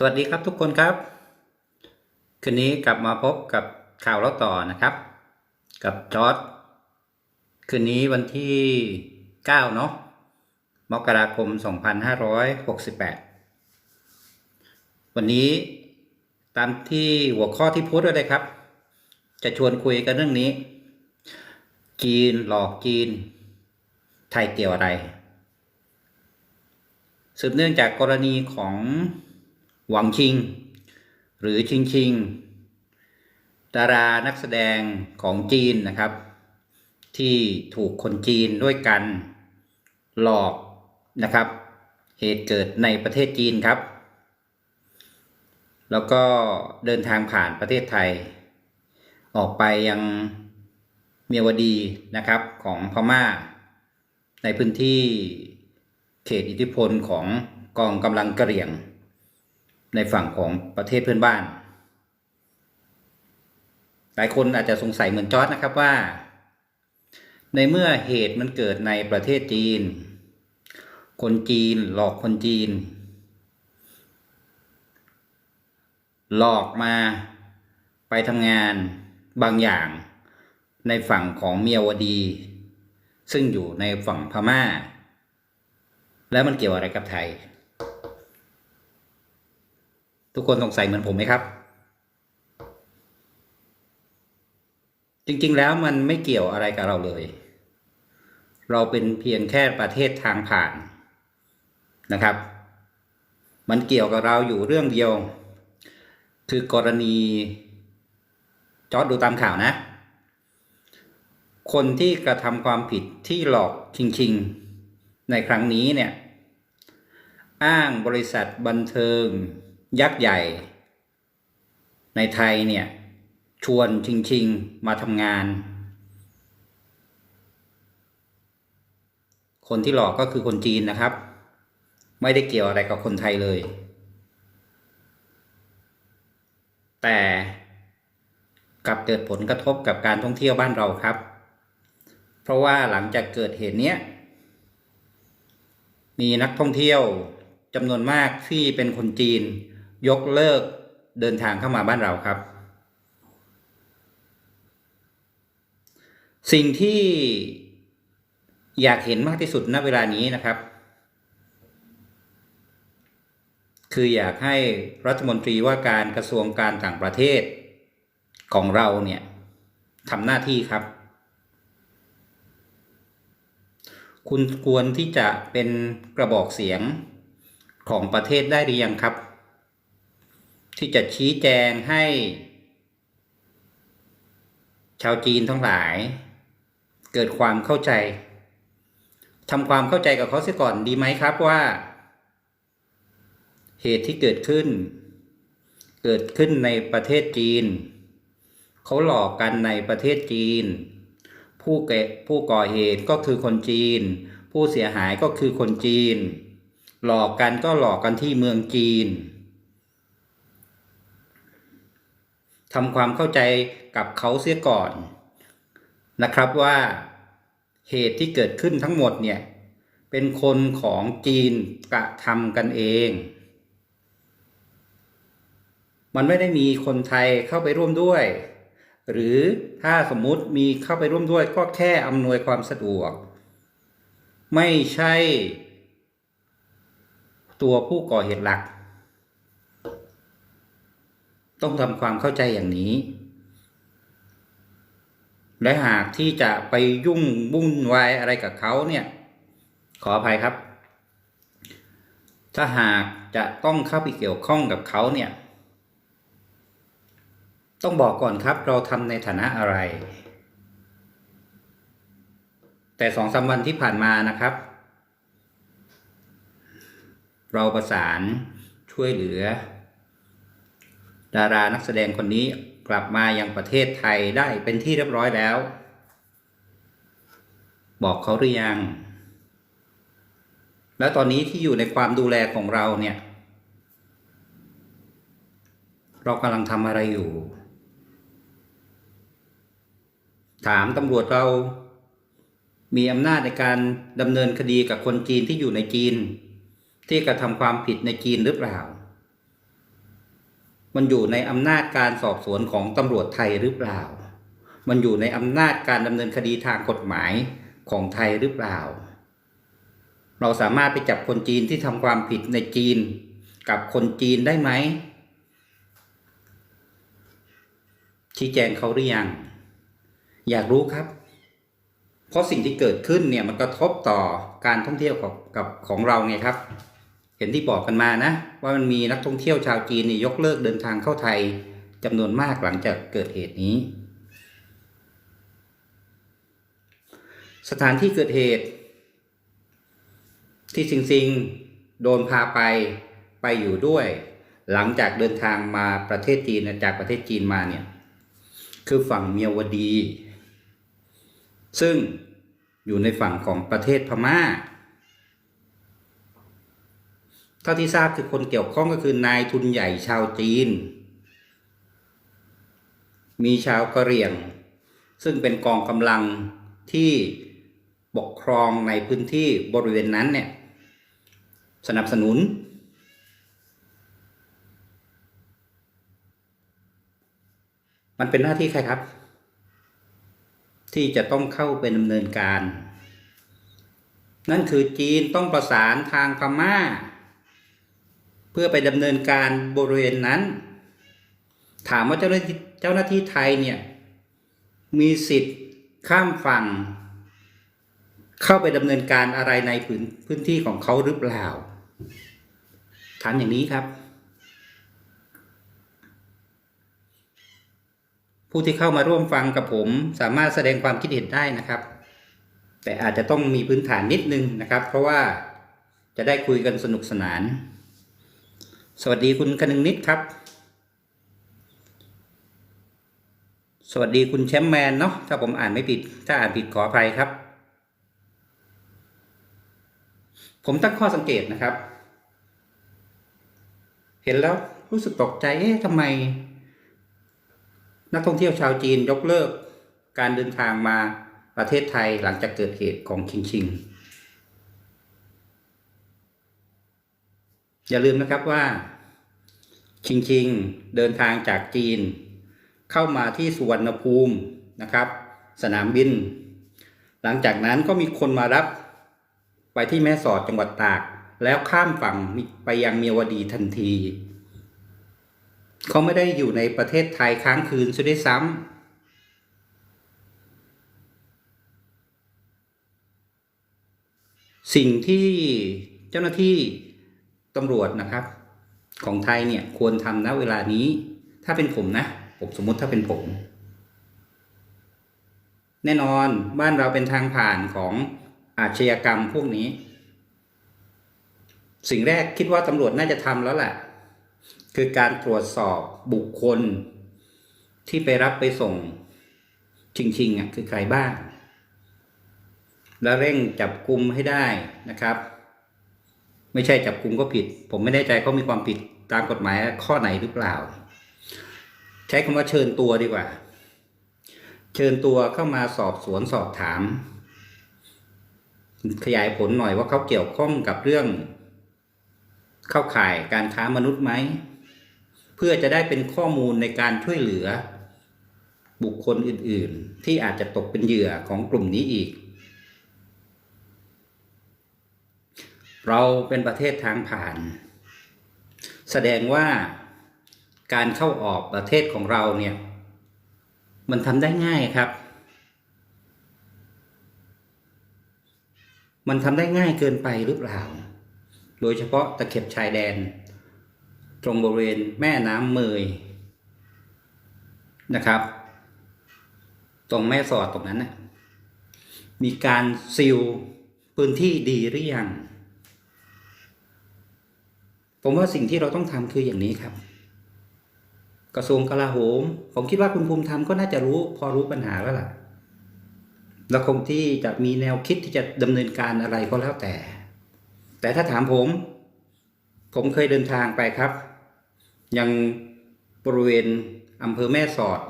สวัสดีครับทุกคนครับ คืนนี้กลับมาพบกับข่าวเล่าต่อนะครับ กับจอร์ดคืนนี้วันที่ 9 เนาะมกราคม 2568 วันนี้ตามที่หัวข้อที่พูดไว้เลยครับ จะชวนคุยกันเรื่องนี้ จีนหลอกจีน ไทยเกี่ยวอะไร สืบเนื่องจากกรณีของ หวังชิง หรือชิงชิง ดารานักแสดงของจีนนะครับ ที่ถูกคนจีนด้วยกัน หลอกนะครับ เหตุเกิดในประเทศจีนครับ แล้วก็เดินทางผ่านประเทศไทย ออกไปยังเมียวดีนะครับของพม่า ในพื้นที่เขตอิทธิพลของกองกำลังกระเหรี่ยง ในฝั่งของประเทศเพื่อนบ้าน หลายคนอาจจะสงสัยเหมือนจอร์ดนะครับว่า ในเมื่อเหตุมันเกิดในประเทศจีน คนจีนหลอกคนจีน หลอกมาไปทำงานบางอย่างในฝั่งของเมียวดี ซึ่งอยู่ในฝั่งพม่า แล้วมันเกี่ยวอะไรกับไทย ทุกคนสงสัยเหมือนผมไหมครับ จริงๆแล้วมันไม่เกี่ยวอะไรกับเราเลย เราเป็นเพียงแค่ประเทศทางผ่านนะครับ มันเกี่ยวกับเราอยู่เรื่องเดียว คือกรณีจอดดูตามข่าวนะ คนที่กระทำความผิดที่หลอกชิงๆในครั้งนี้เนี่ย อ้างบริษัทบันเทิง ยักษ์ใหญ่ ในไทยเนี่ย ชวนชิงๆมาทำงาน คนที่หลอกก็คือคนจีนนะครับ ไม่ได้เกี่ยวอะไรกับคนไทยเลย แต่กลับเกิดผลกระทบกับการท่องเที่ยวบ้านเราครับ เพราะว่าหลังจากเกิดเหตุเนี้ย มีนักท่องเที่ยวจำนวนมากที่เป็นคนจีน ยกเลิกเดินทางเข้ามาบ้านเราครับ สิ่งที่อยากเห็นมากที่สุดณเวลานี้นะครับ คืออยากให้รัฐมนตรีว่าการกระทรวงการต่างประเทศของเราเนี่ยทำหน้าที่ครับ คุณควรที่จะเป็นกระบอกเสียงของประเทศได้หรือยังครับ ที่จะชี้แจงให้ ชาวจีนทั้งหลาย เกิดความเข้าใจทำความเข้าใจกับเขาเสียก่อนดีไหมครับว่า เหตุที่เกิดขึ้น เกิดขึ้นในประเทศจีน เขาหลอกกันในประเทศจีน ผู้เกผู้ก่อเหตุก็คือคนจีน ผู้เสียหายก็คือคนจีน หลอกกันก็หลอกกันที่เมืองจีน ทำความเข้าใจกับเขาเสียก่อนนะครับว่าเหตุที่เกิดขึ้นทั้งหมดเนี่ยเป็นคนของจีนกระทำกันเอง มันไม่ได้มีคนไทยเข้าไปร่วมด้วย หรือถ้าสมมุติมีเข้าไปร่วมด้วยก็แค่อำนวยความสะดวก ไม่ใช่ ตัวผู้ก่อเหตุหลัก ต้องทำความเข้าใจอย่างนี้ และหากที่จะไปยุ่งวุ่นวายอะไรกับเขาเนี่ย ขออภัยครับ ถ้าหากจะต้องเข้าไปเกี่ยวข้องกับเขาเนี่ย ต้องบอกก่อนครับเราทำในฐานะอะไร แต่สองสามวันที่ผ่านมานะครับ เราประสานช่วยเหลือ ดารานักแสดงคนนี้กลับมายังประเทศไทยได้เป็นที่เรียบร้อยแล้ว บอกเขาหรือยัง แล้วตอนนี้ที่อยู่ในความดูแลของเราเนี่ย เรากำลังทำอะไรอยู่ ถามตำรวจเรามีอำนาจในการดำเนินคดีกับคนจีนที่อยู่ในจีน ที่กระทำความผิดในจีนหรือเปล่า มันอยู่ในอำนาจการสอบสวนของตำรวจไทยหรือเปล่า มันอยู่ในอำนาจการดำเนินคดีทางกฎหมายของไทยหรือเปล่า เราสามารถไปจับคนจีนที่ทำความผิดในจีน กับคนจีนได้ไหม ชี้แจงเขาหรือยัง อยากรู้ครับ เพราะสิ่งที่เกิดขึ้นเนี่ยมันกระทบต่อการท่องเที่ยวของกับของเราไงครับ เห็นที่บอกกันมานะ ว่ามันมีนักท่องเที่ยวชาวจีนนี่ยกเลิกเดินทางเข้าไทยจำนวนมากหลังจากเกิดเหตุนี้ สถานที่เกิดเหตุ ที่ซิงซิงโดนพาไปไปอยู่ด้วย หลังจากเดินทางมาประเทศจีนจากประเทศจีนมาเนี่ยคือฝั่งเมียวดี ซึ่งอยู่ในฝั่งของประเทศพม่า ท่าที่ทราบคือคนเกี่ยวข้องก็คือนายทุนใหญ่ชาวจีน มีชาวกะเหรี่ยง ซึ่งเป็นกองกำลังที่ปกครองในพื้นที่บริเวณนั้นเนี่ยสนับสนุน มันเป็นหน้าที่ใครครับ ที่จะต้องเข้าไปดำเนินการ นั่นคือจีนต้องประสานทางพม่า พื่อไปดำเนินการบริเวณนั้น ถามว่าเจ้าหน้าที่เจ้าหน้าที่ไทยเนี่ยมีสิทธิ์ข้ามฝั่ง เข้าไปดำเนินการอะไรในพื้นพื้นที่ของเขาหรือเปล่า ถามอย่างนี้ครับ ผู้ที่เข้ามาร่วมฟังกับผมสามารถแสดงความคิดเห็นได้นะครับ แต่อาจจะต้องมีพื้นฐานนิดนึงนะครับ เพราะว่าจะได้คุยกันสนุกสนาน สวัสดีคุณคนึงนิดครับ สวัสดีคุณแชมป์แมนเนาะถ้าผมอ่านไม่ผิด ถ้าอ่านผิดขออภัยครับ ผมตั้งข้อสังเกตนะครับ เห็นแล้วรู้สึกตกใจ เอ๊ะทำไม นักท่องเที่ยวชาวจีนยกเลิก การเดินทางมาประเทศไทยหลังจากเกิดเหตุของชิงชิง อย่าลืมนะครับว่า ชิงชิงเดินทางจากจีน เข้ามาที่สุวรรณภูมินะครับ สนามบิน หลังจากนั้นก็มีคนมารับ ไปที่แม่สอดจังหวัดตาก แล้วข้ามฝั่งไปยังเมียวดีทันที เขาไม่ได้อยู่ในประเทศไทยค้างคืนซะด้วยซ้ำสิ่งที่เจ้าหน้าที่ ตำรวจนะครับ ของไทยเนี่ยควรทำณเวลานี้ ถ้าเป็นผมนะ ผมสมมุติถ้าเป็นผม แน่นอนบ้านเราเป็นทางผ่านของอาชญากรรมพวกนี้ สิ่งแรกคิดว่าตำรวจน่าจะทำแล้วแหละคือการตรวจสอบบุคคล ที่ไปรับไปส่งชิงๆอะคือใครบ้าง แล้วเร่งจับกลุ่มให้ได้นะครับ ไม่ใช่จับกลุ่มก็ผิด ผมไม่แน่ใจเขามีความผิดตามกฎหมายข้อไหนหรือเปล่า ใช้คำว่าเชิญตัวดีกว่า เชิญตัวเข้ามาสอบสวนสอบถาม ขยายผลหน่อยว่าเขาเกี่ยวข้องกับเรื่อง เข้าข่ายการค้ามนุษย์ไหมเพื่อจะได้เป็นข้อมูลในการช่วยเหลือ บุคคลอื่น ๆ ที่อาจจะตกเป็นเหยื่อของกลุ่มนี้อีก เราเป็นประเทศทางผ่าน แสดงว่าการเข้าออกประเทศของเราเนี่ย มันทำได้ง่ายครับ มันทำได้ง่ายเกินไปหรือเปล่า โดยเฉพาะตะเข็บชายแดน ตรงบริเวณแม่น้ำเมยนะครับ ตรงแม่สอดตรงนั้นนะมีการซีลพื้นที่ดีหรือยัง ผมว่าสิ่งที่เราต้องทำคืออย่างนี้ครับ กระทรวงกลาโหม ผมคิดว่าคุณภูมิธรรมก็น่าจะรู้ พอรู้ปัญหาแล้วล่ะ แล้วคงที่จะมีแนวคิดที่จะดำเนินการอะไรก็แล้วแต่ แต่ถ้าถามผม ผมเคยเดินทางไปครับ ยังบริเวณอำเภอแม่สอด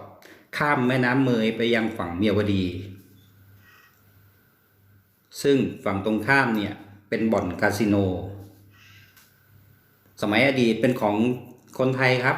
ข้ามแม่น้ำเมยไปยังฝั่งเมียวดี ซึ่งฝั่งตรงข้ามเนี่ยเป็นบ่อนคาสิโน สมัยอดีตเป็นของคนไทยครับ